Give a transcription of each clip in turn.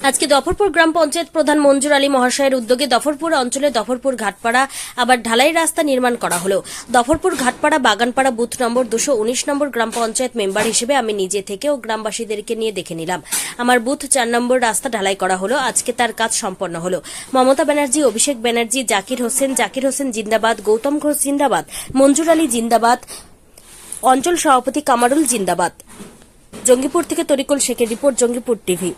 আজকে দফরপুর গ্রাম পঞ্চায়েত প্রধান মঞ্জুর আলী মহাশয়ের উদ্যোগে দফরপুর অঞ্চলে দফরপুর ঘাটপাড়া, আবার ঢালাই রাস্তা নির্মাণ করা হলো। দফরপুর ঘাটপাড়া বাগানপাড়া বুথ নম্বর দুশো উনিশ নম্বর গ্রাম পঞ্চায়েত মেম্বার হিসেবে আমি নিজে থেকে ও গ্রামবাসীদেরকে নিয়ে দেখে নিলাম। আমার বুথ চার নম্বর রাস্তা ঢালাই করা হলো, আজকে তার কাজ সম্পন্ন হলো। মমতা ব্যানার্জি, অভিষেক ব্যানার্জি, জাকির হোসেন জাকির হোসেন জিন্দাবাদ, গৌতম ঘোষ জিন্দাবাদ, মঞ্জুর আলী জিন্দাবাদ, অঞ্চল সভাপতি কামারুল জিন্দাবাদ। জঙ্গিপুর থেকে তরিকুল শেখের রিপোর্ট, জঙ্গিপুর টিভি।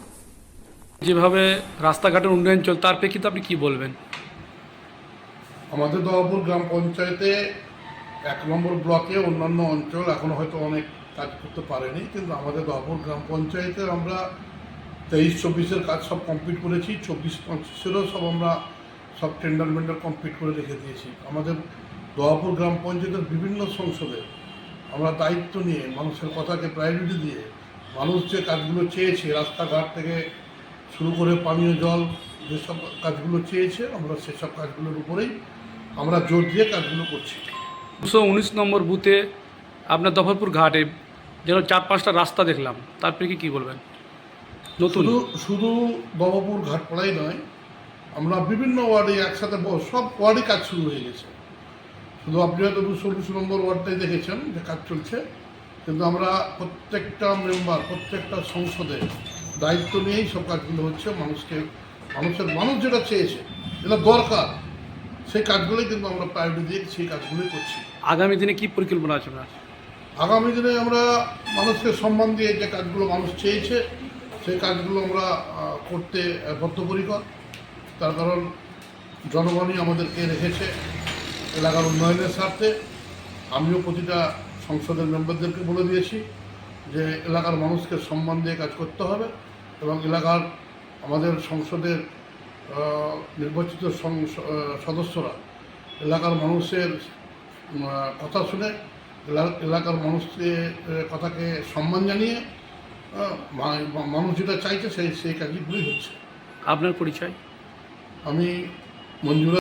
যেভাবে রাস্তাঘাটের উন্নয়ন চল তার প্রেক্ষিতে আপনি কি বলবেন? আমাদের দহপুর গ্রাম পঞ্চায়েতে এক নম্বর ব্লকে অন্যান্য অঞ্চল এখনও হয়তো অনেক কাজ করতে পারেনি, কিন্তু আমাদের দহপুর গ্রাম পঞ্চায়েতের আমরা তেইশ, চব্বিশের কাজ সব কমপ্লিট করেছি, চব্বিশ, পঁচিশেরও সব আমরা সব টেন্ডার মেন্ডার কমপ্লিট করে রেখে দিয়েছি। আমাদের দহপুর গ্রাম পঞ্চায়েতের বিভিন্ন সংসদে আমরা দায়িত্ব নিয়ে মানুষের কথাকে প্রায়োরিটি দিয়ে মানুষ যে কাজগুলো চেয়েছে রাস্তাঘাট থেকে শুরু করে পানীয় জল যেসব কাজগুলো চেয়েছে আমরা সেসব কাজগুলোর উপরেই আমরা জোর দিয়ে কাজগুলো করছি। দুশো উনিশ নম্বর বুথে আপনার দফরপুর ঘাটে যেন চার পাঁচটা রাস্তা দেখলাম তার প্রেক্ষিতে কি বলবেন? নতুন। শুধু নবপুর ঘাটপাড়াই নয় আমরা বিভিন্ন ওয়ার্ডে একসাথে সব ওয়ার্ডে কাজ শুরু হয়ে গেছে। শুধু আপনি হয়তো দুশো উনিশ নম্বর ওয়ার্ডটাই দেখেছেন যে কাজ চলছে কিন্তু আমরা প্রত্যেকটা মেম্বার প্রত্যেকটা সংসদে দায়িত্ব নিয়েই সব কাজগুলো হচ্ছে মানুষকে মানুষের মানুষ যেটা চেয়েছে যেটা দরকার। সেই কাজগুলোই কিন্তু আমরা প্রায়োরিটি দিয়ে সেই কাজগুলোই করছি। আগামী দিনে কি পরিকল্পনা আছে আপনার? আগামী দিনে আমরা মানুষকে সম্মান দিয়ে যে কাজগুলো মানুষ চেয়েছে সেই কাজগুলো আমরা করতে বদ্ধপরিকর। তার কারণ জনগণই আমাদেরকে রেখেছে এলাকার উন্নয়নের স্বার্থে। আমিও প্রতিটা সংসদের মেম্বারদেরকে বলে দিয়েছি যে এলাকার মানুষকে সম্মান দিয়ে কাজ করতে হবে এবং এলাকার আমাদের সংসদের নির্বাচিত সদস্যরা এলাকার মানুষের কথা শুনে এলাকার মানুষকে কথাকে সম্মান জানিয়ে মানুষ যেটা চাইছে সেই সেই কাজগুলোই হচ্ছে। আপনার পরিচয়? আমি মঞ্জুরা